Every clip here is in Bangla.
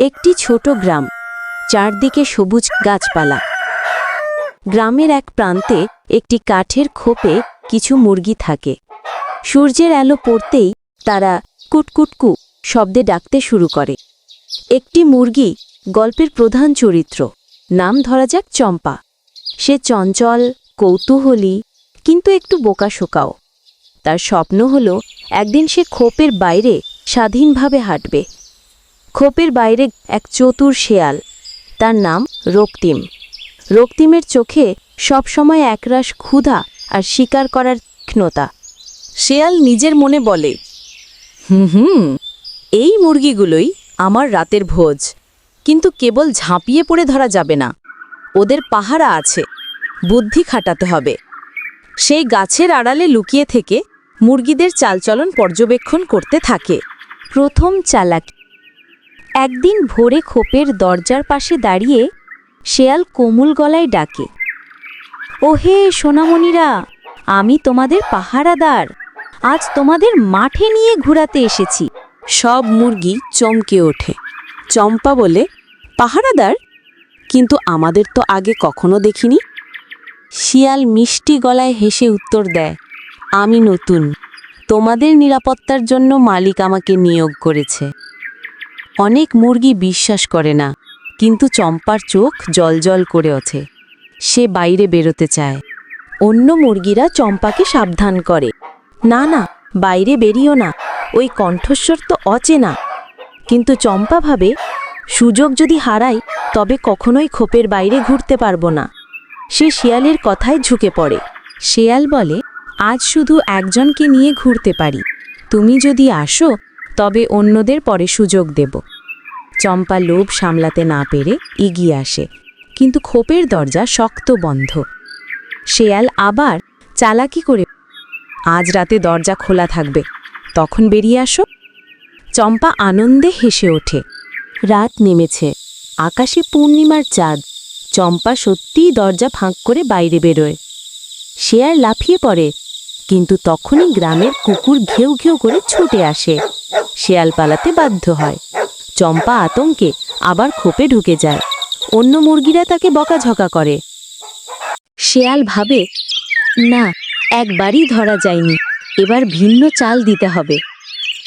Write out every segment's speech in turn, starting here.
একটি ছোট গ্রাম, চারদিকে সবুজ গাছপালা। গ্রামের এক প্রান্তে একটি কাঠের খোপে কিছু মুরগি থাকে। সূর্যের আলো পড়তেই তারা কুটকুটকু শব্দে ডাকতে শুরু করে। একটি মুরগি গল্পের প্রধান চরিত্র, নাম ধরা যাক চম্পা। সে চঞ্চল, কৌতূহলী, কিন্তু একটু বোকা শোকাও তার স্বপ্ন হল একদিন সে খোপের বাইরে স্বাধীনভাবে হাঁটবে। খোপের বাইরে এক চতুর শেয়াল। তার নাম রক্তিম। রক্তিমের চোখে সবসময় একরাশ ক্ষুধা আর শিকার করার তীক্ষ্ণতা শেয়াল নিজের মনে বলে, হুম হুম, এই মুরগিগুলোই আমার রাতের ভোজ। কিন্তু কেবল ঝাঁপিয়ে পড়ে ধরা যাবে না। ওদের পাহারা আছে, বুদ্ধি খাটাতে হবে। সেই গাছের আড়ালে লুকিয়ে থেকে মুরগিদের চালচলন পর্যবেক্ষণ করতে থাকে। প্রথম চালাকি একদিন ভোরে খোপের দরজার পাশে দাঁড়িয়ে শেয়াল কোমল গলায় ডাকে, ওহে সোনামণিরা, আমি তোমাদের পাহারাদার। আজ তোমাদের মাঠে নিয়ে ঘোরাতে এসেছি। সব মুরগি চমকে ওঠে। চম্পা বলে, পাহারাদার? কিন্তু আমাদের তো আগে কখনো দেখিনি। শিয়াল মিষ্টি গলায় হেসে উত্তর দেয়, আমি নতুন। তোমাদের নিরাপত্তার জন্য মালিক আমাকে নিয়োগ করেছে। অনেক মুরগি বিশ্বাস করে না, কিন্তু চম্পার চোখ জলজল করে ওঠে। সে বাইরে বেরোতে চায়। অন্য মুরগিরা চম্পাকে সাবধান করে। না না, বাইরে বেরিও না, ওই কণ্ঠস্বর তো অচেনা। কিন্তু চম্পা ভাবে, সুযোগ যদি হারাই, তবে কখনোই খোপের বাইরে ঘুরতে পারব না। সে শিয়ালের কথায় ঝুঁকে পড়ে। শেয়াল বলে, আজ শুধু একজনকে নিয়ে ঘুরতে পারি। তুমি যদি আসো তবে অন্যদের পরে সুযোগ দেব। চম্পা লোভ সামলাতে না পেরে এগিয়ে আসে, কিন্তু খোপের দরজা শক্ত বন্ধ। শেয়াল আবার চালাকি করে, আজ রাতে দরজা খোলা থাকবে, তখন বেরিয়ে আসো। চম্পা আনন্দে হেসে ওঠে। রাত নেমেছে, আকাশে পূর্ণিমার চাঁদ। চম্পা সত্যিই দরজা ফাঁক করে বাইরে বেরোয়। শেয়াল লাফিয়ে পড়ে কিন্তু তখনই গ্রামের কুকুর ঘেউ ঘেউ করে ছুটে আসে। শেয়াল পালাতে বাধ্য হয়। চম্পা আতঙ্কে আবার খোপে ঢুকে যায়। অন্য মুরগিরা তাকে বকাঝকা করে। শেয়াল ভাবে, না, একবারই ধরা যায়নি। এবার ভিন্ন চাল দিতে হবে।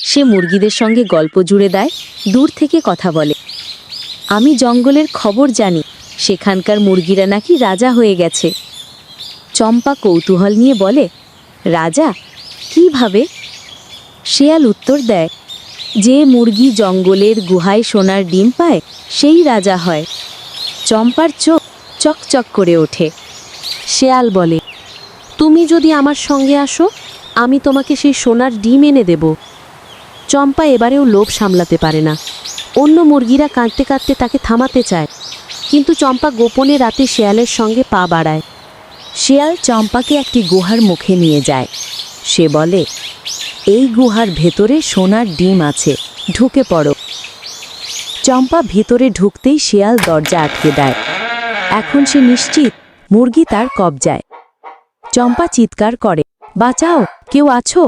সে মুরগিদের সঙ্গে গল্প জুড়ে দেয়, দূর থেকে কথা বলে। আমি জঙ্গলের খবর জানি। সেখানকার মুরগিরা নাকি রাজা হয়ে গেছে। চম্পা কৌতূহল নিয়ে বলে রাজা, কীভাবে? শেয়াল উত্তর দেয়, যে মুরগি জঙ্গলের গুহায় সোনার ডিম পায়, সেই রাজা হয়। চম্পার চোখ চকচক করে ওঠে। শেয়াল বলে, তুমি যদি আমার সঙ্গে আসো, আমি তোমাকে সেই সোনার ডিম এনে দেব। চম্পা এবারেও লোভ সামলাতে পারে না। অন্য মুরগিরা কাঁদতে কাঁদতে তাকে থামাতে চায়। কিন্তু চম্পা গোপনে রাতে শেয়ালের সঙ্গে পা বাড়ায়। শেয়াল চম্পাকে একটি গুহার মুখে নিয়ে যায়। সে বলে, এই গুহার ভেতরে সোনার ডিম আছে, ঢুকে পড়ো। চম্পা ভেতরে ঢুকতেই শেয়াল দরজা আটকে দেয়। এখন সে নিশ্চিত মুরগি তার কবজায়। চম্পা চিৎকার করে, বাঁচাও, কেউ আছো?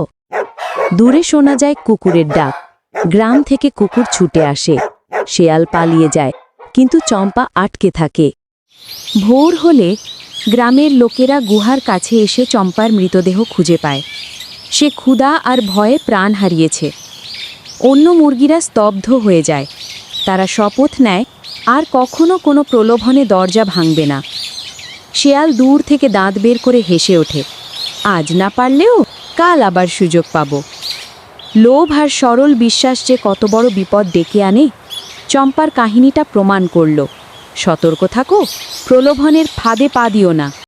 দূরে শোনা যায় কুকুরের ডাক। গ্রাম থেকে কুকুর ছুটে আসে। শেয়াল পালিয়ে যায়, কিন্তু চম্পা আটকে থাকে। ভোর হলে গ্রামের লোকেরা গুহার কাছে এসে চম্পার মৃতদেহ খুঁজে পায়। সে ক্ষুধা আর ভয়ে প্রাণ হারিয়েছে। অন্য মুরগিরা স্তব্ধ হয়ে যায়। তারা শপথ নেয়, আর কখনো কোনো প্রলোভনে দরজা ভাঙবে না। শেয়াল দূর থেকে দাঁত বের করে হেসে ওঠে, আজ না পারলেও কাল আবার সুযোগ পাব। লোভ আর সরল বিশ্বাস যে কত বড় বিপদ ডেকে আনে, চম্পার কাহিনীটা প্রমাণ করল। সতর্ক থাকো প্রলোভনের ফাঁদে পা দিও না।